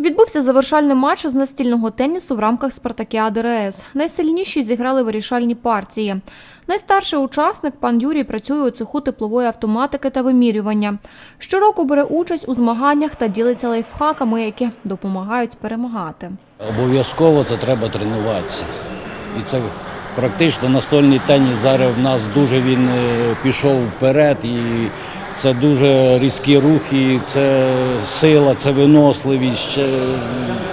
Відбувся завершальний матч з настільного тенісу в рамках Спартакіади РС. Найсильніші зіграли вирішальні партії. Найстарший учасник пан Юрій працює у цеху теплової автоматики та вимірювання. Щороку бере участь у змаганнях та ділиться лайфхаками, які допомагають перемагати. Обов'язково це треба тренуватися. І це практично настольний теніс зараз в нас дуже він е, пішов вперед, і це дуже різкі рухи, це сила, це виносливість.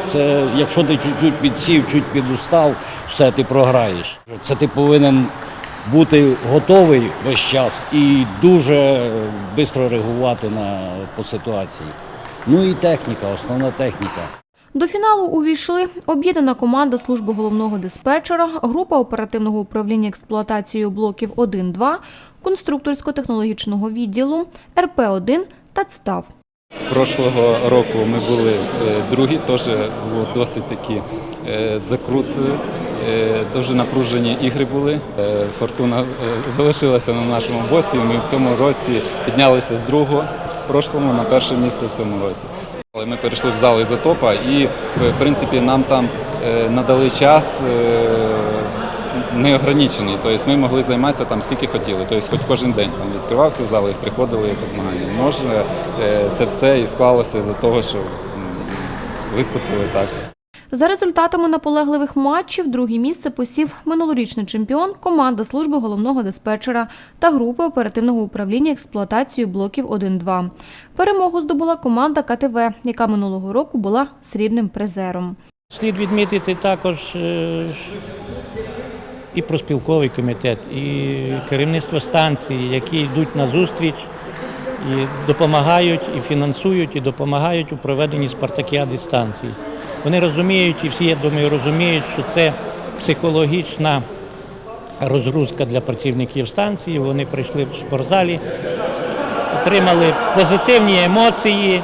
Це, якщо ти чуть-чуть підсів, чуть підустав, все, ти програєш. Це ти повинен бути готовий весь час і дуже швидко реагувати на, по ситуації. Ну і техніка, основна техніка. До фіналу увійшли об'єднана команда служби головного диспетчера, група оперативного управління експлуатацією блоків 1-2, конструкторсько-технологічного відділу, РП-1 та ЦТАВ. Прошлого року ми були е, другі, теж було досить такі е, закрути, е, дуже напружені ігри були. Е, Фортуна е, залишилася на нашому боці. Ми в цьому році піднялися з другого, прошлому на перше місце в цьому році. Але Ми перейшли в зал ізотопа і, в принципі, нам там е, надали час е, неограничений. Тобто ми могли займатися там скільки хотіли. Тобто хоч кожен день там відкривався зал і приходили як змагання. Може, е, це все і склалося за того, що виступили так. За результатами наполегливих матчів друге місце посів минулорічний чемпіон, команда служби головного диспетчера та групи оперативного управління експлуатацією блоків 1-2. Перемогу здобула команда КТВ, яка минулого року була срібним призером. Слід відмітити також е, і проспілковий комітет, і керівництво станції, які йдуть на зустріч і допомагають, і фінансують, і допомагають у проведенні спартакіади станції. Вони розуміють, і всі, я думаю, розуміють, що це психологічна розгрузка для працівників станції. Вони прийшли в спортзалі, отримали позитивні емоції.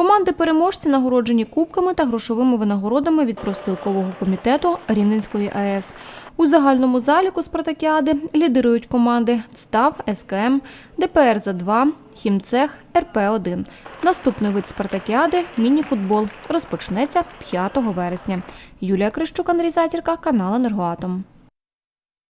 Команди переможці нагороджені кубками та грошовими винагородами від профспілкового комітету Рівненської АЕС. У загальному заліку спартакіади лідирують команди ЦТАВ, СКМ, ДПР за 2 Хімцех, РП-1. Наступний вид спартакіади мініфутбол розпочнеться 5 вересня. Юлія Крищук, Андрій Затірка, канал Енергоатом.